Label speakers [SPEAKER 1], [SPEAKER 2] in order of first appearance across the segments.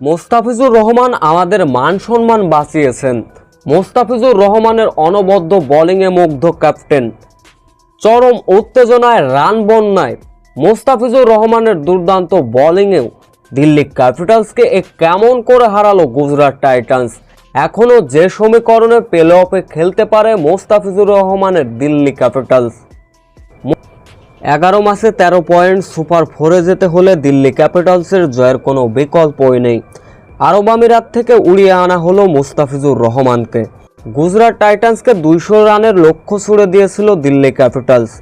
[SPEAKER 1] মোস্তাফিজুর রহমান আমাদের মান সম্মান বাঁচিয়েছেন। মোস্তাফিজুর রহমানের অনবদ্য বোলিংয়ে মুগ্ধ ক্যাপ্টেন চরম উত্তেজনায় রান বন্যায় মোস্তাফিজুর রহমানের দুর্দান্ত বোলিংয়েও দিল্লি ক্যাপিটালসকে এ কেমন করে হারালো গুজরাট টাইটান্স এখনও যে সমীকরণে প্লে অফে খেলতে পারে মোস্তাফিজুর রহমানের দিল্লি ক্যাপিটালস এগারো মাসে তেরো পয়েন্ট সুপার ফোরে যেতে হলে দিল্লি ক্যাপিটালসের জয়ের কোনো বিকল্পই নেই। আরব আমিরাত থেকে উড়িয়ে আনা হলো মুস্তাফিজুর রহমানকে। গুজরাট টাইটান্সকে দুইশো রানের লক্ষ্য ছুড়ে দিয়েছিল দিল্লি ক্যাপিটালস।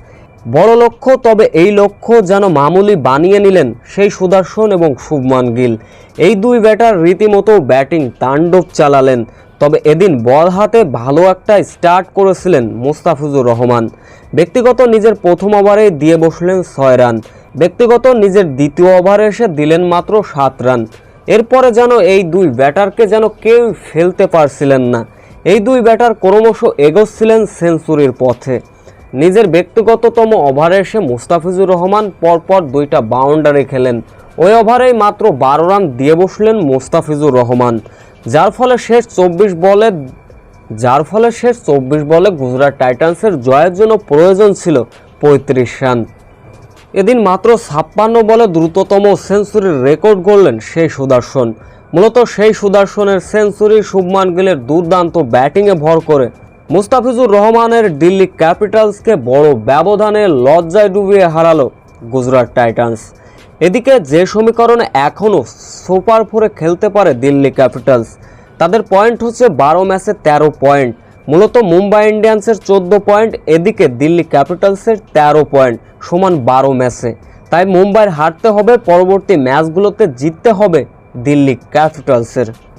[SPEAKER 1] বড় লক্ষ্য, তবে এই লক্ষ্য যেন মামুলি বানিয়ে নিলেন সেই সুদর্শন এবং শুভমান গিল। এই দুই ব্যাটার রীতিমতো ব্যাটিং তাণ্ডব চালালেন। তবে এদিন বল হাতে ভালো একটা স্টার্ট করেছিলেন মুস্তাফিজুর রহমান। ব্যক্তিগত নিজের প্রথম ওভারে দিয়ে বসলেন ছয় রান। ব্যক্তিগত নিজের দ্বিতীয় ওভারে এসে দিলেন মাত্র সাত রান। এরপরে যেন এই দুই ব্যাটারকে যেন কেউ ফেলতে পারছিলেন না। এই দুই ব্যাটার ক্রমশ এগোচ্ছিলেন সেঞ্চুরির পথে। নিজের ব্যক্তিগততম ওভারে এসে মুস্তাফিজুর রহমান পরপর দুইটা বাউন্ডারি খেলেন। ওই ওভারেই মাত্র বারো রান দিয়ে বসলেন মুস্তাফিজুর রহমান। যার ফলে শেষ চব্বিশ বলে, যার ফলে শেষ চব্বিশ বলে গুজরাট টাইটান্সের জয়ের জন্য প্রয়োজন ছিল পঁয়ত্রিশ রান। এদিন মাত্র ছাপ্পান্ন বলে দ্রুততম সেঞ্চুরির রেকর্ড গড়লেন সেই সুদর্শন। মূলত সেই সুদর্শনের সেঞ্চুরি শুভমান গিলের দুর্দান্ত ব্যাটিংয়ে ভর করে। মুস্তাফিজুর রহমানের দিল্লি ক্যাপিটালসকে বড় ব্যবধানে লজ্জায় ডুবিয়ে হারালো গুজরাট টাইটান্স। এদিকে যে সমীকরণ এখনও সুপার ফোরে খেলতে পারে দিল্লি ক্যাপিটালস, তাদের পয়েন্ট হচ্ছে বারো ম্যাচে তেরো পয়েন্ট। মূলত মুম্বাই ইন্ডিয়ান্সের চোদ্দ পয়েন্ট, এদিকে দিল্লি ক্যাপিটালসের তেরো পয়েন্ট, সমান বারো ম্যাচে। তাই মুম্বাইয়ের হারতে হবে, পরবর্তী ম্যাচগুলোতে জিততে হবে দিল্লি ক্যাপিটালসের।